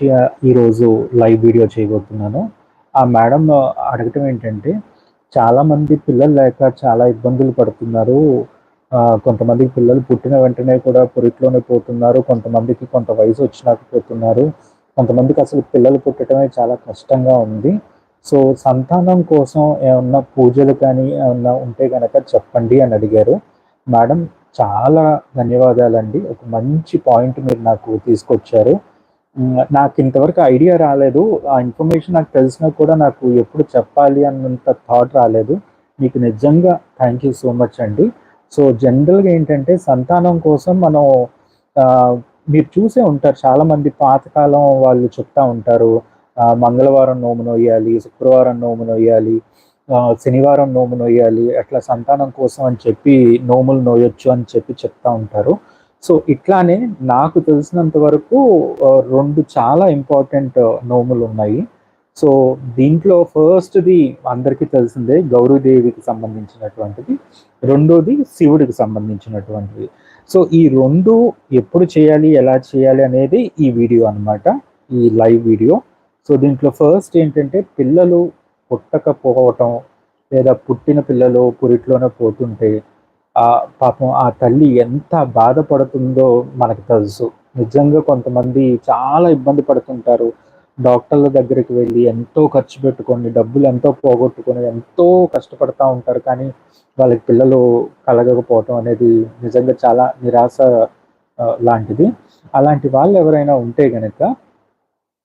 గురించి ఈరోజు live video చేయబోతున్నాను. ఆ మేడం అడగటం ఏంటంటే చాలామంది పిల్లలు లేక చాలా ఇబ్బందులు పడుతున్నారు. కొంతమంది పిల్లలు పుట్టిన వెంటనే కూడా పురిట్లోనే పోతున్నారు. కొంతమందికి కొంత వయసు వచ్చినాక పోతున్నారు. కొంతమందికి అసలు పిల్లలు పుట్టడమే చాలా కష్టంగా ఉంది. సో సంతానం కోసం ఏమన్నా పూజలు కానీ ఏమన్నా ఉంటే కనుక చెప్పండి అని అడిగారు. మేడం చాలా ధన్యవాదాలండి. ఒక మంచి పాయింట్ మీరు నాకు తీసుకొచ్చారు. నాకు ఇంతవరకు ఐడియా రాలేదు. ఆ ఇన్ఫర్మేషన్ నాకు తెలిసినా కూడా నాకు ఎప్పుడు చెప్పాలి అన్నంత థాట్ రాలేదు. మీకు నిజంగా థ్యాంక్ యూ సో మచ్ అండి. సో జనరల్గా ఏంటంటే సంతానం కోసం మనం మీరు చూసే ఉంటారు. చాలామంది పాతకాలం వాళ్ళు చెప్తా ఉంటారు. మంగళవారం నోము నొయ్యాలి శుక్రవారం నోము నొయ్యాలి శనివారం నోము నొయ్యాలి అట్లా సంతానం కోసం అని చెప్పి నోములు నోయొచ్చు అని చెప్పి చెప్తా ఉంటారు. సో ఇట్లానే నాకు తెలిసినంత వరకు రెండు చాలా ఇంపార్టెంట్ నోములు ఉన్నాయి. సో దీంట్లో ఫస్ట్ది అందరికీ తెలిసిందే గౌరీదేవికి సంబంధించినటువంటిది. రెండోది శివుడికి సంబంధించినటువంటిది. సో ఈ రెండు ఎప్పుడు చేయాలి ఎలా చేయాలి అనేది ఈ వీడియో అనమాట ఈ లైవ్ వీడియో. సో దీంట్లో ఫస్ట్ ఏంటంటే పిల్లలు పుట్టకపోవటం లేదా పుట్టిన పిల్లలు పురిట్లోనే పోతుంటే పాపం ఆ తల్లి ఎంత బాధపడుతుందో మనకు తెలుసు. నిజంగా కొంతమంది చాలా ఇబ్బంది పడుతుంటారు. డాక్టర్ల దగ్గరికి వెళ్ళి ఎంతో ఖర్చు పెట్టుకొని డబ్బులు ఎంతో పోగొట్టుకొని ఎంతో కష్టపడతా ఉంటారు. కానీ వాళ్ళకి పిల్లలు కలగకపోవటం అనేది నిజంగా చాలా నిరాశ లాంటిది. అలాంటి వాళ్ళు ఎవరైనా ఉంటే గనక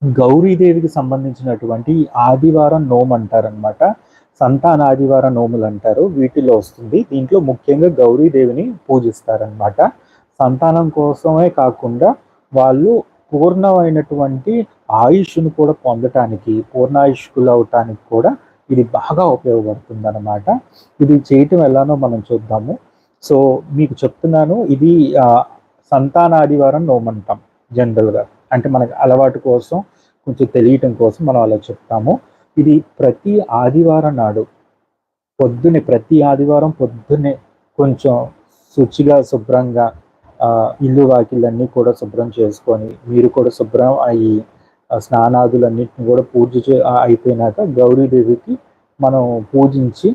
గౌరీదేవికి సంబంధించినటువంటి ఆదివారం నోమ్ అంటారనమాట సంతానాదివార నోములు అంటారు వీటిలో వస్తుంది. దీంట్లో ముఖ్యంగా గౌరీదేవిని పూజిస్తారనమాట. సంతానం కోసమే కాకుండా వాళ్ళు పూర్ణమైనటువంటి ఆయుష్ను కూడా పొందటానికి పూర్ణాయుష్కులు అవటానికి కూడా ఇది బాగా ఉపయోగపడుతుంది అనమాట ఇది చేయటం ఎలానో మనం చూద్దాము. సో మీకు చెప్తున్నాను ఇది సంతానాదివారం నోమంటాం జనరల్గా. అంటే మనకి అలవాటు కోసం కొంచెం తెలియటం కోసం మనం అలా చెప్తాము. ఇది ప్రతి ఆదివారం నాడు. పొద్దునే ప్రతి ఆదివారం పొద్దున్నే కొంచెం శుచిగా శుభ్రంగా ఇల్లు వాకిళ్ళన్నీ కూడా శుభ్రం చేసుకొని మీరు కూడా శుభ్రం అయ్యి స్నానాదులన్నింటిని కూడా పూజ అయిపోయినాక గౌరీదేవికి మనం పూజించి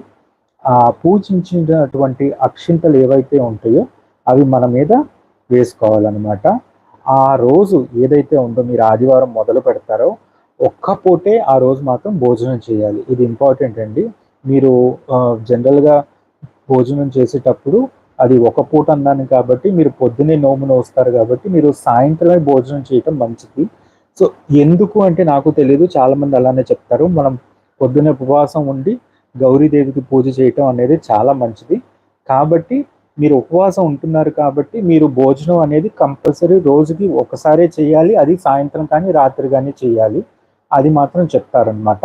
ఆ పూజించినటువంటి అక్షింతలు ఏవైతే ఉంటాయో అవి మన మీద వేసుకోవాలన్నమాట. ఆ రోజు ఏదైతే ఉందో మీరు ఆదివారం మొదలు పెడతారో ఒక్క పూటే ఆ రోజు మాత్రం భోజనం చేయాలి. ఇది ఇంపార్టెంట్ అండి. మీరు జనరల్గా భోజనం చేసేటప్పుడు అది ఒక పూట అన్నాను కాబట్టి మీరు పొద్దునే నోమును వస్తారు కాబట్టి మీరు సాయంత్రమే భోజనం చేయటం మంచిది. సో ఎందుకు అంటే నాకు తెలియదు చాలామంది అలానే చెప్తారు. మనం పొద్దునే ఉపవాసం ఉండి గౌరీదేవికి పూజ చేయటం అనేది చాలా మంచిది. కాబట్టి మీరు ఉపవాసం ఉంటున్నారు కాబట్టి మీరు భోజనం అనేది కంపల్సరీ రోజుకి ఒకసారే చేయాలి. అది సాయంత్రం కానీ రాత్రి కానీ చేయాలి. అది మాత్రం చెప్తారనమాట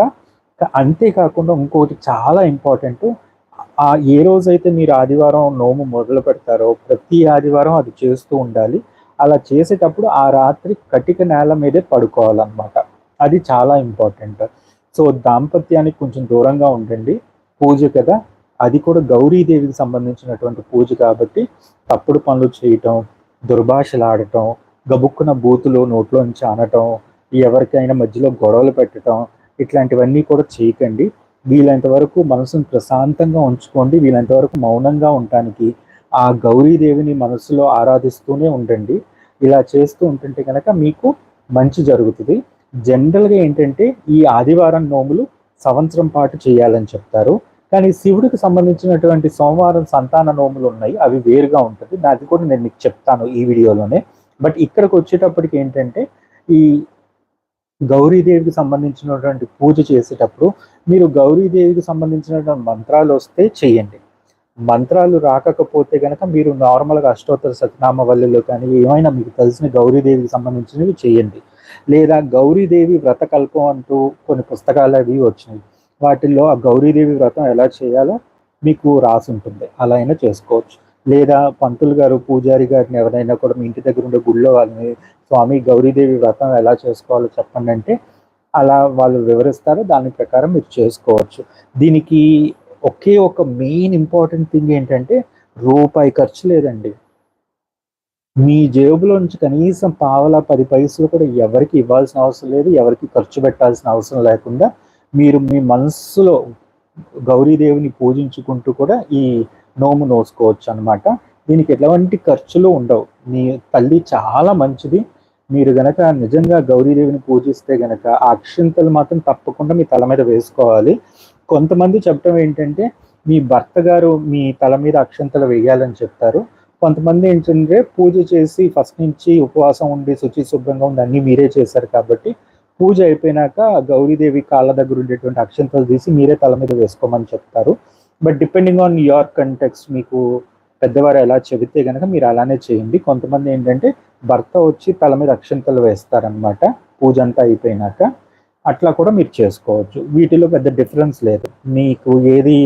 అంతేకాకుండా ఇంకొకటి చాలా ఇంపార్టెంట్. ఆ ఏ రోజైతే మీరు ఆదివారం నోము మొదలు పెడతారో ప్రతి ఆదివారం అది చేస్తూ ఉండాలి. అలా చేసేటప్పుడు ఆ రాత్రి కటిక నేల మీదే పడుకోవాలన్నమాట. అది చాలా ఇంపార్టెంట్. సో దాంపత్యానికి కొంచెం దూరంగా ఉండండి. పూజ కదా అది కూడా గౌరీదేవికి సంబంధించినటువంటి పూజ కాబట్టి తప్పుడు పనులు చేయటం దుర్భాషలాడటం గబుక్కున బూతులు నోట్లో నుంచి అనటం ఎవరికైనా మధ్యలో గొడవలు పెట్టడం ఇట్లాంటివన్నీ కూడా చేయకండి. వీలైనంత వరకు మనసును ప్రశాంతంగా ఉంచుకోండి. వీలైనంత వరకు మౌనంగా ఉండటానికి ఆ గౌరీదేవిని మనసులో ఆరాధిస్తూనే ఉండండి. ఇలా చేస్తూ ఉంటుంటే కనుక మీకు మంచి జరుగుతుంది. జనరల్గా ఏంటంటే ఈ ఆదివారం నోములు సంవత్సరం పాటు చేయాలని చెప్తారు. కానీ శివుడికి సంబంధించినటువంటి సోమవారం సంతాన నోములు ఉన్నాయి. అవి వేరుగా ఉంటుంది. అది కూడా నేను మీకు చెప్తాను ఈ వీడియోలోనే. బట్ ఇక్కడికి వచ్చేటప్పటికి ఏంటంటే ఈ గౌరీదేవికి సంబంధించినటువంటి పూజ చేసేటప్పుడు మీరు గౌరీదేవికి సంబంధించినటువంటి మంత్రాలు వస్తే చేయండి. మంత్రాలు రాకపోతే కనుక మీరు నార్మల్గా అష్టోత్తర సత్యనామవల్లిలో కానీ ఏమైనా మీకు తెలిసిన గౌరీదేవికి సంబంధించినవి చేయండి. లేదా గౌరీదేవి వ్రతకల్పం అంటూ కొన్ని పుస్తకాలు అవి వచ్చినాయి. వాటిల్లో ఆ గౌరీదేవి వ్రతం ఎలా చేయాలో మీకు రాసి ఉంటుంది. అలా అయినా చేసుకోవచ్చు. లేదా పంతులు గారు పూజారి గారిని ఎవరైనా కూడా మీ ఇంటి దగ్గర ఉండే గుళ్ళో వాళ్ళని స్వామి గౌరీదేవి వ్రతం ఎలా చేసుకోవాలో చెప్పండి అంటే అలా వాళ్ళు వివరిస్తారు. దాని ప్రకారం మీరు చేసుకోవచ్చు. దీనికి ఒకే ఒక మెయిన్ ఇంపార్టెంట్ థింగ్ ఏంటంటే రూపాయి ఖర్చు లేదండి. మీ జేబులో నుంచి కనీసం పావలా పది పైసలు కూడా ఎవరికి ఇవ్వాల్సిన అవసరం లేదు ఎవరికి ఖర్చు పెట్టాల్సిన అవసరం లేకుండా మీరు మీ మనస్సులో గౌరీదేవిని పూజించుకుంటూ కూడా ఈ నోము నోసుకోవచ్చు అనమాట దీనికి ఎటువంటి ఖర్చులు ఉండవు. మీ తల్లి చాలా మంచిది. మీరు గనక నిజంగా గౌరీదేవిని పూజిస్తే గనక ఆ అక్షింతలు మాత్రం తప్పకుండా మీ తల మీద వేసుకోవాలి. కొంతమంది చెప్పడం ఏంటంటే మీ భర్త గారు మీ తల మీద అక్షంతలు వేయాలని చెప్తారు. కొంతమంది ఏంటంటే పూజ చేసి ఫస్ట్ నుంచి ఉపవాసం ఉండి శుచి శుభ్రంగా ఉండి అన్ని మీరే చేశారు కాబట్టి పూజ అయిపోయినాక గౌరీదేవి కాళ్ళ దగ్గర ఉండేటువంటి అక్షంతలు తీసి మీరే తల మీద వేసుకోమని చెప్తారు. But depending on your context మీకు పెద్దవారు ఎలా చెబితే కనుక మీరు అలానే చేయండి. కొంతమంది ఏంటంటే భర్త వచ్చి తల మీద అక్షంతలు వేస్తారనమాట పూజ అంతా అయిపోయినాక అట్లా కూడా మీరు చేసుకోవచ్చు. వీటిలో పెద్ద డిఫరెన్స్ లేదు. మీకు ఏది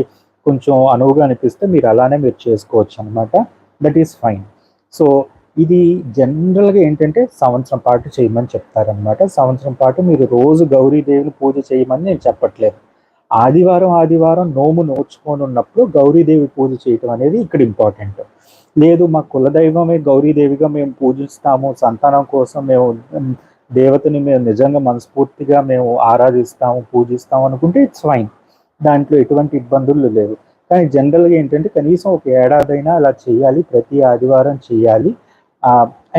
కొంచెం అనువుగా అనిపిస్తే మీరు అలానే మీరు చేసుకోవచ్చు అనమాట దట్ ఈస్ ఫైన్ సో ఇది జనరల్గా ఏంటంటే సంవత్సరం పాటు చేయమని చెప్తారనమాట సంవత్సరం పాటు మీరు రోజు గౌరీదేవిని పూజ చేయమని నేను చెప్పట్లేదు. ఆదివారం ఆదివారం నోము నోచుకొని ఉన్నప్పుడు గౌరీదేవి పూజ చేయటం అనేది ఇక్కడ ఇంపార్టెంట్. లేదు మా కులదైవమే గౌరీదేవిగా మేము పూజిస్తాము సంతానం కోసం మేము దేవతని మేము నిజంగా మనస్ఫూర్తిగా మేము ఆరాధిస్తాము పూజిస్తాము అనుకుంటే ఇట్స్ ఫైన్ దాంట్లో ఎటువంటి ఇబ్బందులు లేవు. కానీ జనరల్గా ఏంటంటే కనీసం ఒక ఏడాదైనా అలా చేయాలి ప్రతి ఆదివారం చేయాలి.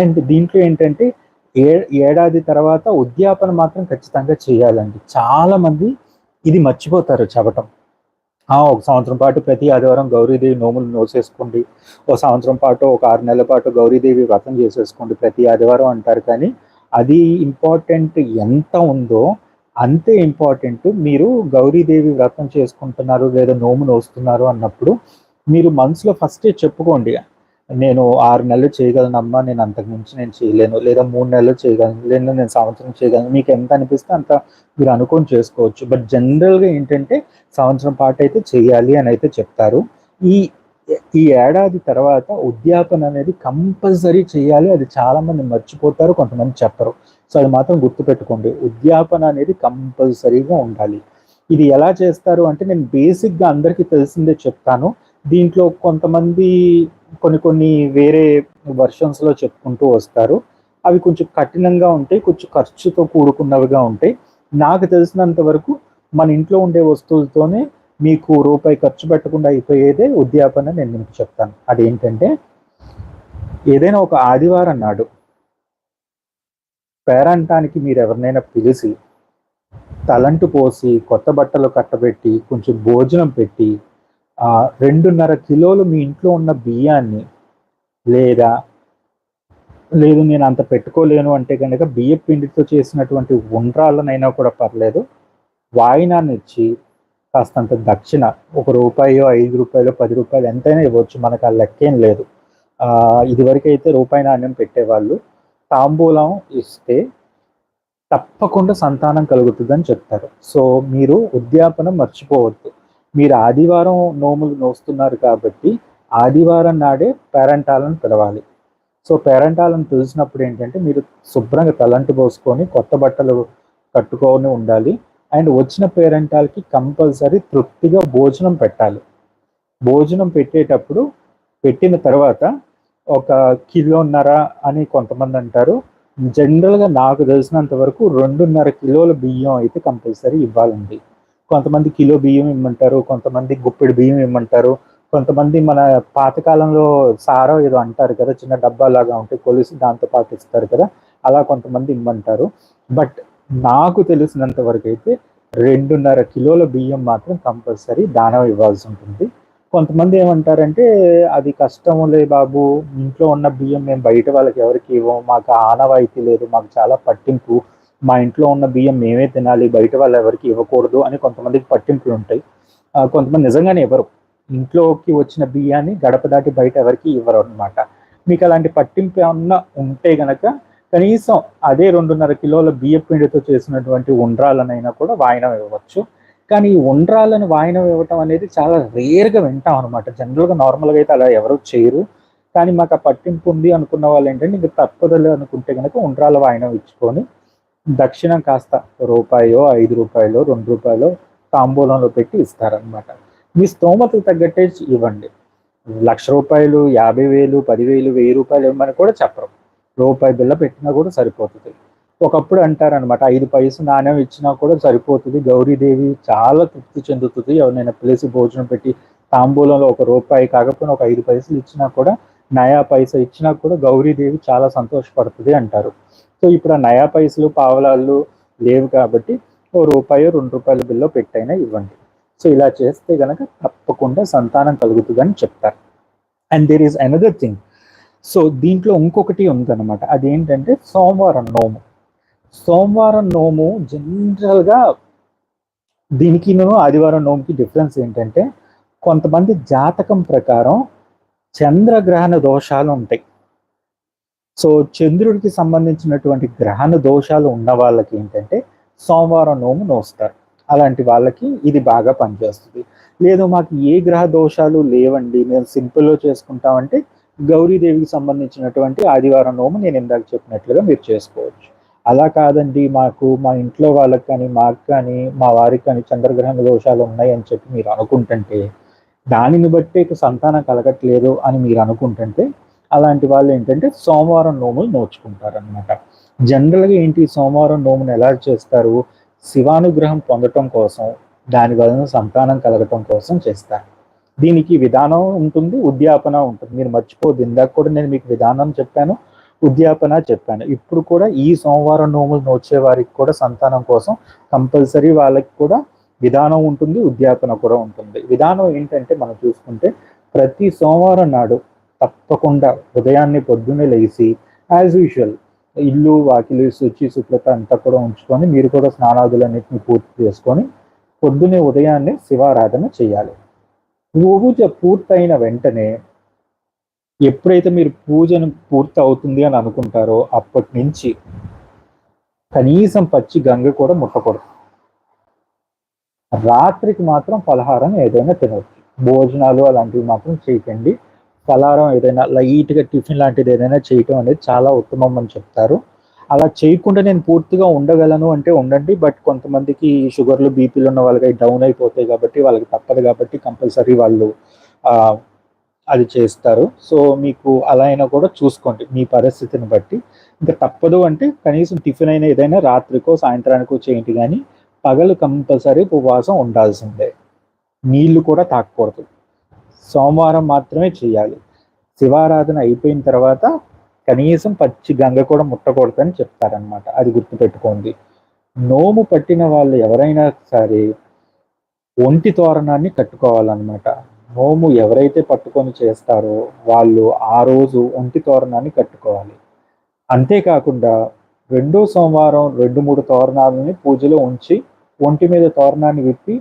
అండ్ దీంట్లో ఏంటంటే ఏ ఏడాది తర్వాత ఉద్యాపన మాత్రం ఖచ్చితంగా చేయాలండి. చాలామంది ఇది మర్చిపోతారు చెప్పటం ఒక సంవత్సరం పాటు ప్రతి ఆదివారం గౌరీదేవి నోములు నోసేసుకోండి. ఒక సంవత్సరం పాటు ఒక ఆరు నెలల పాటు గౌరీదేవి వ్రతం చేసేసుకోండి ప్రతి ఆదివారం అంటారు కానీ అది ఇంపార్టెంట్ ఎంత ఉందో అంతే ఇంపార్టెంట్. మీరు గౌరీదేవి వ్రతం చేసుకుంటున్నారు లేదా నోము నోస్తున్నారు అన్నప్పుడు మీరు మనసులో ఫస్టే చెప్పుకోండి. నేను ఆరు నెలలు చేయగలను అమ్మా నేను అంతకు మించి నేను చేయలేను. లేదా మూడు నెలలు చేయగలను లేదా నేను సంవత్సరం చేయగలను. మీకు ఎంత అనిపిస్తే అంత మీరు అనుకొని చేసుకోవచ్చు. బట్ జనరల్గా ఏంటంటే సంవత్సరం పాటు అయితే చేయాలి అని అయితే చెప్తారు. ఈ ఈ ఏడాది తర్వాత ఉద్యాపన అనేది కంపల్సరీ చేయాలి. అది చాలా మంది మర్చిపోతారు కొంతమంది చెప్పరు. సో అది మాత్రం గుర్తుపెట్టుకోండి. ఉద్యాపన అనేది కంపల్సరీగా ఉండాలి. ఇది ఎలా చేస్తారు అంటే నేను బేసిక్గా అందరికీ తెలిసిందే చెప్తాను. దీంట్లో కొంతమంది కొన్ని కొన్ని వేరే వర్షన్స్లో చెప్పుకుంటూ వస్తారు. అవి కొంచెం కఠినంగా ఉంటాయి కొంచెం ఖర్చుతో కూడుకున్నవిగా ఉంటాయి. నాకు తెలిసినంత వరకు మన ఇంట్లో ఉండే వస్తువులతోనే మీకు రూపాయి ఖర్చు పెట్టకుండా అయిపోయేదే ఉద్యాపన నేను మీకు చెప్తాను. అదేంటంటే ఏదైనా ఒక ఆదివారం నాడు పేరంటానికి మీరు ఎవరినైనా పిలిచి తలంటు పోసి కొత్త బట్టలు కట్టబెట్టి కొంచెం భోజనం పెట్టి రెండున్నర కిలోలు మీ ఇంట్లో ఉన్న బియ్యాన్ని లేదా లేదు నేను అంత పెట్టుకోలేను అంటే కనుక బియ్య పిండితో చేసినటువంటి ఉండ్రాళ్ళనైనా కూడా పర్లేదు. వాయినాన్ని ఇచ్చి కాస్తంత దక్షిణ ఒక రూపాయో ఐదు రూపాయలు పది రూపాయలు ఎంతైనా ఇవ్వచ్చు. మనకు ఆ లెక్కేం లేదు. ఇదివరకు అయితే రూపాయి నాణ్యం పెట్టేవాళ్ళు తాంబూలం ఇస్తే తప్పకుండా సంతానం కలుగుతుందని చెప్తారు. సో మీరు ఉద్యాపన మర్చిపోవద్దు. మీరు ఆదివారం నోములు నోస్తున్నారు కాబట్టి ఆదివారం నాడే పేరెంటాలను పిలవాలి. సో పేరెంటాలను పిలిచినప్పుడు ఏంటంటే మీరు శుభ్రంగా తలంటు పోసుకొని కొత్త బట్టలు కట్టుకొని ఉండాలి. అండ్ వచ్చిన పేరెంటాలకి కంపల్సరీ తృప్తిగా భోజనం పెట్టాలి. భోజనం పెట్టేటప్పుడు పెట్టిన తర్వాత ఒక కిలోన్నర అని కొంతమంది అంటారు. జనరల్గా నాకు తెలిసినంత వరకు రెండున్నర కిలోల బియ్యం అయితే కంపల్సరీ ఇవ్వాలండి. కొంతమంది కిలో బియ్యం ఇమ్మంటారు కొంతమంది గుప్పెడు బియ్యం ఇమ్మంటారు కొంతమంది మన పాతకాలంలో సారో ఏదో అంటారు కదా చిన్న డబ్బా లాగా ఉంటే కొలిసి దాంతో పాటు ఇస్తారు కదా అలా కొంతమంది ఇమ్మంటారు. బట్ నాకు తెలిసినంత వరకు అయితే రెండున్నర కిలోల బియ్యం మాత్రం కంపల్సరీ దానం ఇవ్వాల్సి ఉంటుంది. కొంతమంది ఏమంటారంటే అది కష్టములే బాబు ఇంట్లో ఉన్న బియ్యం మేము బయట వాళ్ళకి ఎవరికి ఇవ్వం మాకు ఆనవాయితీ లేదు మాకు చాలా పట్టింపు మా ఇంట్లో ఉన్న బియ్యం మేమే తినాలి బయట వాళ్ళు ఎవరికి ఇవ్వకూడదు అని కొంతమందికి పట్టింపులు ఉంటాయి. కొంతమంది నిజంగానే ఇవ్వరు. ఇంట్లోకి వచ్చిన బియ్యాన్ని గడప దాటి బయట ఎవరికి ఇవ్వరు అనమాట మీకు అలాంటి పట్టింపు ఏమన్నా ఉంటే గనక కనీసం అదే రెండున్నర కిలోల బియ్య పిండితో చేసినటువంటి ఉండ్రాలనైనా కూడా వాయనం ఇవ్వచ్చు. కానీ ఈ ఉండ్రాలను వాయనం ఇవ్వటం అనేది చాలా రేర్గా వింటాం అనమాట జనరల్గా నార్మల్గా అయితే అలా ఎవరు చేయరు. కానీ మాకు ఆ పట్టింపు ఉంది అనుకున్న వాళ్ళు ఏంటంటే ఇంకా తప్పదలు అనుకుంటే కనుక ఉండ్రాల వాయనం ఇచ్చుకొని దక్షిణం కాస్త రూపాయో ఐదు రూపాయలు రెండు రూపాయలు తాంబూలంలో పెట్టి ఇస్తారనమాట మీ స్తోమతకు తగ్గట్టే ఇవ్వండి. లక్ష రూపాయలు యాభై వేలు పదివేలు వెయ్యి రూపాయలు ఇవ్వమని కూడా చెప్పరు. రూపాయి బిల్ల పెట్టినా కూడా సరిపోతుంది. ఒకప్పుడు అంటారనమాట ఐదు పైసలు నాణ్యం ఇచ్చినా కూడా సరిపోతుంది. గౌరీదేవి చాలా తృప్తి చెందుతుంది. ఎవరినైనా పిలిచి భోజనం పెట్టి తాంబూలంలో ఒక రూపాయి కాకపోయినా ఒక ఐదు పైసలు ఇచ్చినా కూడా నయా పైసా ఇచ్చినా కూడా గౌరీదేవి చాలా సంతోషపడుతుంది అంటారు. సో ఇప్పుడు ఆ నయా పైసలు పావలాలు లేవు కాబట్టి ఓ రూపాయి రెండు రూపాయల బిల్లో పెట్టైనా ఇవ్వండి. సో ఇలా చేస్తే కనుక తప్పకుండా సంతానం కలుగుతుంది అని చెప్తారు. And there is another thing so దీంట్లో ఇంకొకటి ఉందన్నమాట. అదేంటంటే సోమవారం నోము. సోమవారం నోము జనరల్గా దీనికి ఆదివారం నోముకి డిఫరెన్స్ ఏంటంటే కొంతమంది జాతకం ప్రకారం చంద్రగ్రహణ దోషాలు ఉంటాయి. సో చంద్రుడికి సంబంధించినటువంటి గ్రహణ దోషాలు ఉన్న వాళ్ళకి ఏంటంటే సోమవారం నోము నోస్తారు. అలాంటి వాళ్ళకి ఇది బాగా పనిచేస్తుంది. లేదు మాకు ఏ గ్రహ దోషాలు లేవండి. మేము సింపుల్లో చేసుకుంటామంటే గౌరీదేవికి సంబంధించినటువంటి ఆదివారం నోము నేను ఇందాక చెప్పినట్లుగా మీరు చేసుకోవచ్చు. అలా కాదండి మాకు మా ఇంట్లో వాళ్ళకి కానీ మాకు కానీ మా వారికి కానీ చంద్రగ్రహణ దోషాలు ఉన్నాయి అని చెప్పి మీరు అనుకుంటుంటే దానిని బట్టి సంతానం కలగట్లేదు అని మీరు అనుకుంటుంటే అలాంటి వాళ్ళు ఏంటంటే సోమవారం నోములు నోచుకుంటారనమాట జనరల్గా ఏంటి సోమవారం నోమును ఎలా చేస్తారు? శివానుగ్రహం పొందటం కోసం దాని వలన సంతానం కలగటం కోసం చేస్తారు. దీనికి విధానం ఉంటుంది ఉద్యాపన ఉంటుంది. మీరు మర్చిపోదు ఇందాక కూడా నేను మీకు విధానం చెప్పాను ఉద్యాపన చెప్పాను. ఇప్పుడు కూడా ఈ సోమవారం నోములు నోచే వారికి కూడా సంతానం కోసం కంపల్సరీ వాళ్ళకి కూడా విధానం ఉంటుంది ఉద్యాపన కూడా ఉంటుంది. విధానం ఏంటంటే మనం చూసుకుంటే ప్రతి సోమవారం నాడు తప్పకుండా ఉదయాన్నే పొద్దున్నే లేచి యాజ్ యూజువల్ ఇల్లు వాకిలి శుచి శుభ్రత అంతా కూడా ఉంచుకొని మీరు కూడా స్నానాదులన్నింటినీ పూర్తి చేసుకొని పొద్దునే ఉదయాన్నే శివారాధన చేయాలి. పూజ పూర్తయిన వెంటనే ఎప్పుడైతే మీరు పూజను పూర్తి అవుతుంది అని అనుకుంటారో అప్పటి నుంచి కనీసం పచ్చి గంగ కూడా ముట్టకూడదు. రాత్రికి మాత్రం పలహారం ఏదైనా తినవచ్చు. భోజనాలు అలాంటివి మాత్రం చేయకండి ఫలారం ఏదైనా లైట్గా టిఫిన్ లాంటిది ఏదైనా చేయటం అనేది చాలా ఉత్తమం అని చెప్తారు. అలా చేయకుండా నేను పూర్తిగా ఉండగలను అంటే ఉండండి. బట్ కొంతమందికి షుగర్లు బీపీలు ఉన్న వాళ్ళకి డౌన్ అయిపోతాయి కాబట్టి వాళ్ళకి తప్పదు కాబట్టి కంపల్సరీ వాళ్ళు అది చేస్తారు. సో మీకు అలా అయినా కూడా చూసుకోండి మీ పరిస్థితిని బట్టి. ఇంకా తప్పదు అంటే కనీసం టిఫిన్ అయినా ఏదైనా రాత్రికో సాయంత్రానికో చేయండి. కానీ పగలు కంపల్సరీ ఉపవాసం ఉండాల్సిందే. నీళ్ళు కూడా తాకూడదు సోమవారం మాత్రమే చేయాలి. శివారాధన అయిపోయిన తర్వాత కనీసం పచ్చి గంగ కూడా ముట్టకూడదని చెప్తారనమాట అది గుర్తుపెట్టుకోండి. నోము పట్టిన వాళ్ళు ఎవరైనా సరే ఒంటి తోరణాన్ని కట్టుకోవాలన్నమాట. నోము ఎవరైతే పట్టుకొని చేస్తారో వాళ్ళు ఆ రోజు ఒంటి తోరణాన్ని కట్టుకోవాలి. అంతేకాకుండా రెండో సోమవారం రెండు మూడు తోరణాలని పూజలో ఉంచి ఒంటి మీద తోరణాన్ని విప్పి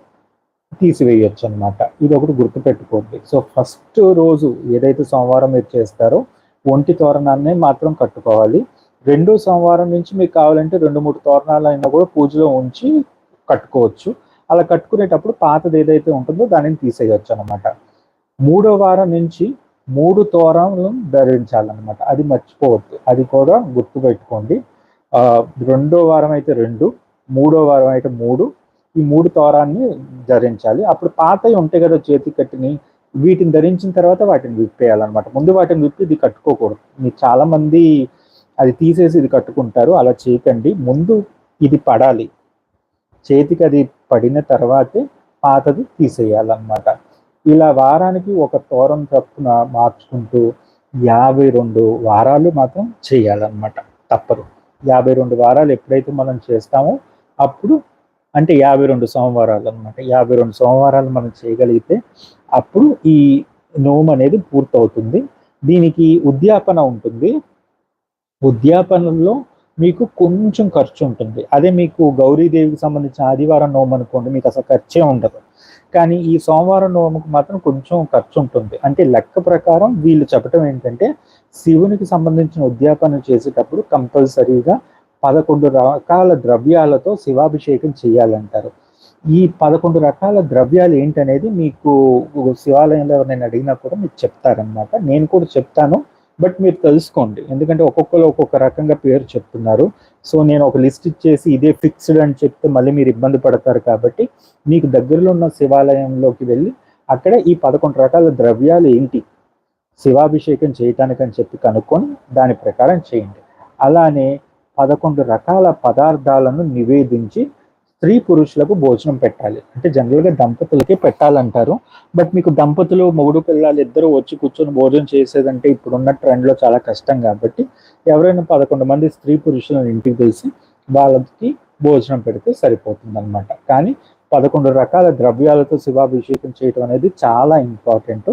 తీసివేయచ్చు అనమాట ఇది ఒకటి గుర్తుపెట్టుకోండి. సో ఫస్ట్ రోజు ఏదైతే సోమవారం మీరు చేస్తారో ఒంటి తోరణాన్ని మాత్రం కట్టుకోవాలి. రెండో సోమవారం నుంచి మీకు కావాలంటే రెండు మూడు తోరణాలు అయినా కూడా పూజలో ఉంచి కట్టుకోవచ్చు. అలా కట్టుకునేటప్పుడు పాతది ఏదైతే ఉంటుందో దానిని తీసేయచ్చు అనమాట మూడో వారం నుంచి మూడు తోరణాలను ధరించాలన్నమాట. అది మర్చిపోవద్దు. అది కూడా గుర్తుపెట్టుకోండి. రెండో వారం అయితే రెండు మూడో వారం అయితే మూడు ఈ మూడు తోరాన్ని ధరించాలి. అప్పుడు పాతవి ఉంటాయి కదా చేతి కట్టిని వీటిని ధరించిన తర్వాత వాటిని విప్పేయాలన్నమాట. ముందు వాటిని విప్పి ఇది కట్టుకోకూడదు. మీరు చాలా మంది అది తీసేసి ఇది కట్టుకుంటారు అలా చేయకండి. ముందు ఇది పడాలి. చేతికి అది పడిన తర్వాతే పాతది తీసేయాలన్నమాట. ఇలా వారానికి ఒక తోరం తప్పున మార్చుకుంటూ యాభై రెండు వారాలు మాత్రం చేయాలన్నమాట. తప్పదు. యాభై రెండు వారాలు ఎప్పుడైతే మనం చేస్తామో అప్పుడు అంటే యాభై రెండు సోమవారాలు అనమాట యాభై రెండు సోమవారాలు మనం చేయగలిగితే అప్పుడు ఈ నోమ్ అనేది పూర్తవుతుంది. దీనికి ఉద్యాపన ఉంటుంది. ఉద్యాపనలో మీకు కొంచెం ఖర్చు ఉంటుంది. అదే మీకు గౌరీదేవికి సంబంధించిన ఆదివారం నోము అనుకోండి మీకు అసలు ఖర్చే ఉండదు. కానీ ఈ సోమవారం నోముకు మాత్రం కొంచెం ఖర్చు ఉంటుంది. అంటే లెక్క ప్రకారం వీళ్ళు చెప్పటం ఏంటంటే శివునికి సంబంధించిన ఉద్యాపన చేసేటప్పుడు కంపల్సరీగా పదకొండు రకాల ద్రవ్యాలతో శివాభిషేకం చేయాలంటారు. ఈ పదకొండు రకాల ద్రవ్యాలు ఏంటనేది మీకు శివాలయంలో నేను అడిగినా కూడా మీకు చెప్తారనమాట నేను కూడా చెప్తాను బట్ మీరు తెలుసుకోండి. ఎందుకంటే ఒక్కొక్కరు ఒక్కొక్క రకంగా పేరు చెప్తున్నారు. సో నేను ఒక లిస్ట్ ఇచ్చేసి ఇదే ఫిక్స్డ్ అని చెప్తే మళ్ళీ మీరు ఇబ్బంది పడతారు కాబట్టి మీకు దగ్గరలో ఉన్న శివాలయంలోకి వెళ్ళి అక్కడ ఈ పదకొండు రకాల ద్రవ్యాలు ఏంటి? శివాభిషేకం చేయటానికి అని చెప్పి కనుక్కొని దాని ప్రకారం చేయండి. అలానే పదకొండు రకాల పదార్థాలను నివేదించి స్త్రీ పురుషులకు భోజనం పెట్టాలి. అంటే జనరల్గా దంపతులకే పెట్టాలంటారు. బట్ మీకు దంపతులు మొగుడు పిల్లలు ఇద్దరు వచ్చి కూర్చొని భోజనం చేసేదంటే ఇప్పుడున్న ట్రెండ్లో చాలా కష్టం కాబట్టి ఎవరైనా పదకొండు మంది స్త్రీ పురుషులను ఇంటికి తెలిసి వాళ్ళకి భోజనం పెడితే సరిపోతుంది అనమాట కానీ పదకొండు రకాల ద్రవ్యాలతో శివాభిషేకం చేయటం అనేది చాలా ఇంపార్టెంట్.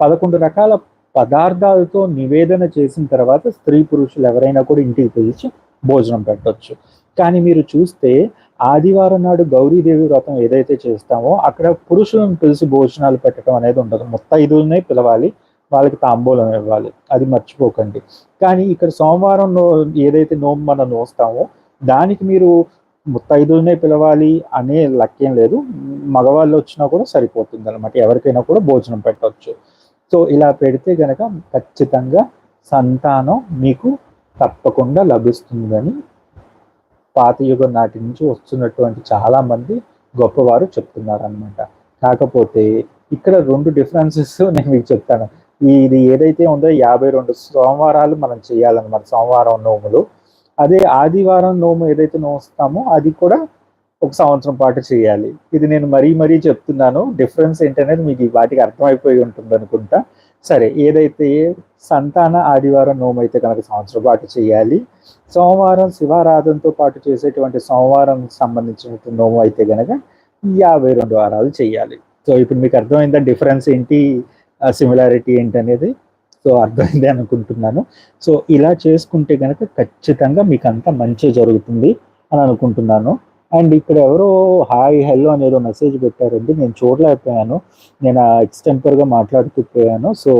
పదకొండు రకాల పదార్థాలతో నివేదన చేసిన తర్వాత స్త్రీ పురుషులు ఎవరైనా కూడా ఇంటికి పిలిచి భోజనం పెట్టవచ్చు కానీ మీరు చూస్తే ఆదివారం నాడు గౌరీదేవి వ్రతం ఏదైతే చేస్తామో అక్కడ పురుషులను పిలిచి భోజనాలు పెట్టడం అనేది ఉండదు. ముత్తైదులనే పిలవాలి వాళ్ళకి తాంబూలం ఇవ్వాలి. అది మర్చిపోకండి. కానీ ఇక్కడ సోమవారం ఏదైతే నోము మనం నోస్తామో దానికి మీరు ముత్తైదులనే పిలవాలి అనే లక్ష్యం లేదు. మగవాళ్ళు వచ్చినా కూడా సరిపోతుంది అనమాట ఎవరికైనా కూడా భోజనం పెట్టవచ్చు సో ఇలా పెడితే గనక ఖచ్చితంగా సంతానం మీకు తప్పకుండా లభిస్తుందని పాత యుగం నాటి నుంచి వస్తున్నటువంటి చాలా మంది గొప్పవారు చెప్తున్నారు అనమాట కాకపోతే ఇక్కడ రెండు డిఫరెన్సెస్ నేను మీకు చెప్తాను. ఇది ఏదైతే ఉందో యాభై రెండు సోమవారాలు మనం చేయాలన్నమాట సోమవారం నోములు. అదే ఆదివారం నోము ఏదైతే నోస్తామో అది కూడా ఒక సంవత్సరం పాటు చేయాలి. ఇది నేను మరీ మరీ చెప్తున్నాను. డిఫరెన్స్ ఏంటనేది మీకు వాటికి అర్థమైపోయి ఉంటుంది అనుకుంటా. సరే ఏదైతే సంతాన ఆదివారం నోము అయితే కనుక సంవత్సరం పాటు చేయాలి. సోమవారం శివారాధనతో పాటు చేసేటువంటి సోమవారం సంబంధించిన నోము అయితే కనుక యాభై రెండు వారాలు చేయాలి. సో ఇప్పుడు మీకు అర్థమైందా డిఫరెన్స్ ఏంటి? సిమిలారిటీ ఏంటి అనేది? సో అర్థమైంది అనుకుంటున్నాను. సో ఇలా చేసుకుంటే కనుక ఖచ్చితంగా మీకు అంతా మంచి జరుగుతుంది అని అనుకుంటున్నాను. అండ్ ఇక్కడ ఎవరో హాయ్ హెల్లో అనేది మెసేజ్ పెట్టారండి. నేను చూడలేకపోయాను. నేను ఎక్స్టెంపర్గా మాట్లాడుకుపోయాను. సో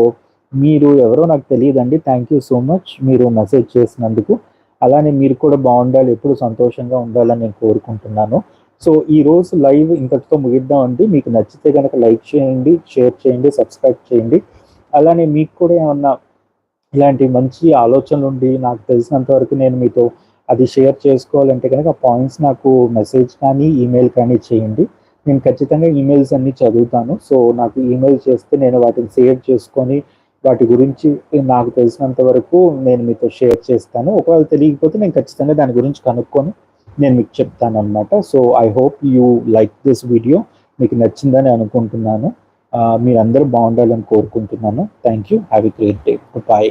మీరు ఎవరో నాకు తెలియదండి. థ్యాంక్ యూ సో మచ్ మీరు మెసేజ్ చేసినందుకు. అలానే మీరు కూడా బాగుండాలి. ఎప్పుడు సంతోషంగా ఉండాలని నేను కోరుకుంటున్నాను. సో ఈ రోజు లైవ్ ఇంతటితో ముగిద్దామండి మీకు నచ్చితే కనుక లైక్ చేయండి షేర్ చేయండి సబ్స్క్రైబ్ చేయండి. అలానే మీకు కూడా ఏమన్నా ఇలాంటి మంచి ఆలోచనలు ఉండి నాకు తెలిసినంత వరకు నేను మీతో అది షేర్ చేసుకోవాలంటే కనుక పాయింట్స్ నాకు మెసేజ్ కానీ ఈమెయిల్ కానీ చేయండి. నేను ఖచ్చితంగా ఈమెయిల్స్ అన్ని చదువుతాను. సో నాకు ఈమెయిల్ చేస్తే నేను వాటిని సేవ్ చేసుకొని వాటి గురించి నాకు తెలిసినంత వరకు నేను మీతో షేర్ చేస్తాను. ఒకవేళ తెలియకపోతే నేను ఖచ్చితంగా దాని గురించి కనుక్కొని నేను మీకు చెప్తాను అనమాట so I hope you like this video మీకు నచ్చిందని అనుకుంటున్నాను. మీరందరూ బాగుండాలని కోరుకుంటున్నాను. Thank you have a great day bye